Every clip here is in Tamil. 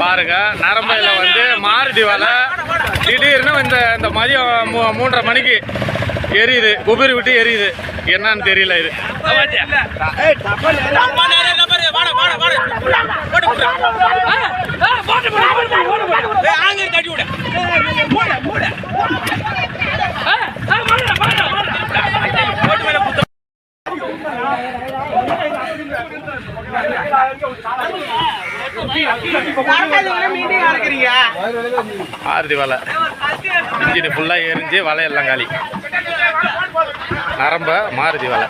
பாருங்க நரம்பையில் வந்து மாருதி வலை. திடீர்னு இந்த இந்த மதியம் மூ- மூன்றரை மணிக்கு எரியுது. குபிரி விட்டு எரியுது. என்னன்னு தெரியல இது. மாருதி வலை. இன்ஜின் ஃபுல்லாக எரிஞ்சு வலை எல்லாம் காலி. நரம்ப மாருதி வலை.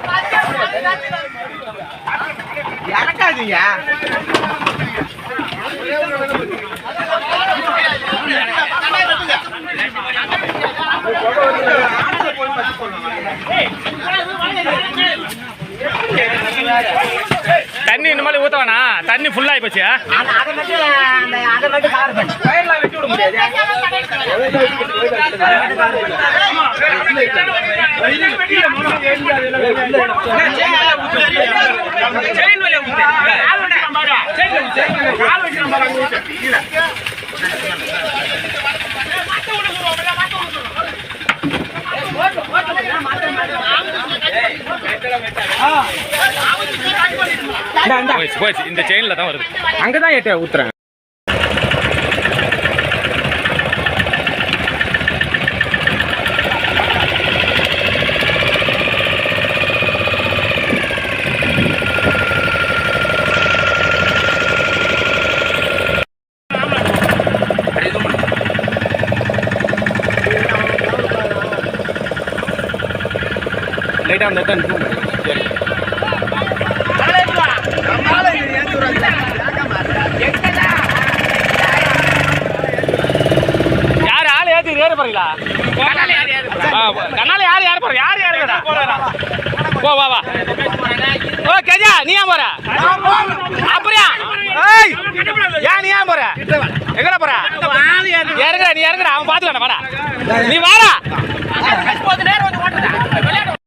இறக்காதீங்க. தண்ணி இந்த மாதிரி ஊற்ற வேணாம் தண்ணி ஃபுல்லாகி போச்சு அதை போயிடுச்சு இந்த செயினில் தான் வருது. அங்கதான் ஏட்ட ஊத்துறேன். லைட்டா அந்த சரி. போறீங்களா கண்ணால யார் யார் போற? யார் யார் போ வா வா. ஓ கஜா நீ ஏன் போற? அப்படியா? ஏய் ஏன் நீ ஏன் போற? எங்கடா போற? இறங்குற நீ இறங்குற அவன் பாத்துக்கடா வாடா. நீ வாடா.